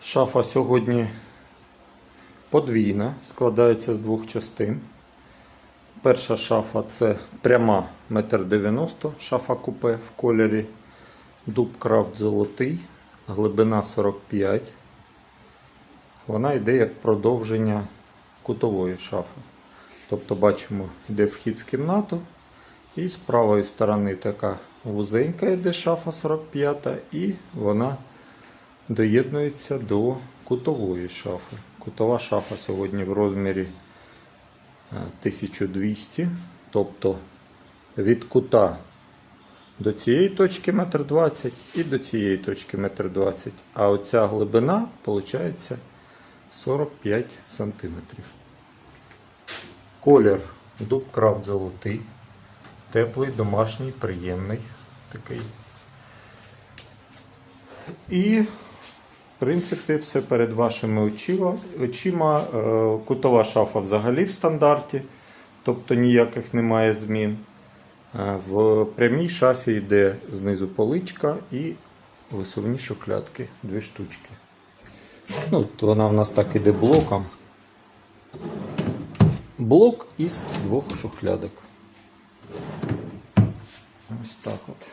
Шафа сьогодні подвійна, складається з двох частин. Перша шафа це пряма 1,90 м, шафа купе в кольорі дуб крафт золотий, глибина 45. Вона йде як продовження кутової шафи. Тобто бачимо, йде вхід в кімнату, і з правої сторони така вузенька йде шафа 45 і вона доєднується до кутової шафи. Кутова шафа сьогодні в розмірі е, 1200, тобто від кута до цієї точки 1,20 м і до цієї точки 1,20 м. А оця глибина виходить 45 см. Колір дуб крафт золотий, теплий, домашній, приємний такий. І, принципі, все перед вашими очима. Е, Кутова шафа взагалі в стандарті, тобто ніяких немає змін. Е, В прямій шафі йде знизу поличка і висувні шухлядки, дві штучки. Ну, вона в нас так іде блоком. Блок із двох шухлядок. Ось так от.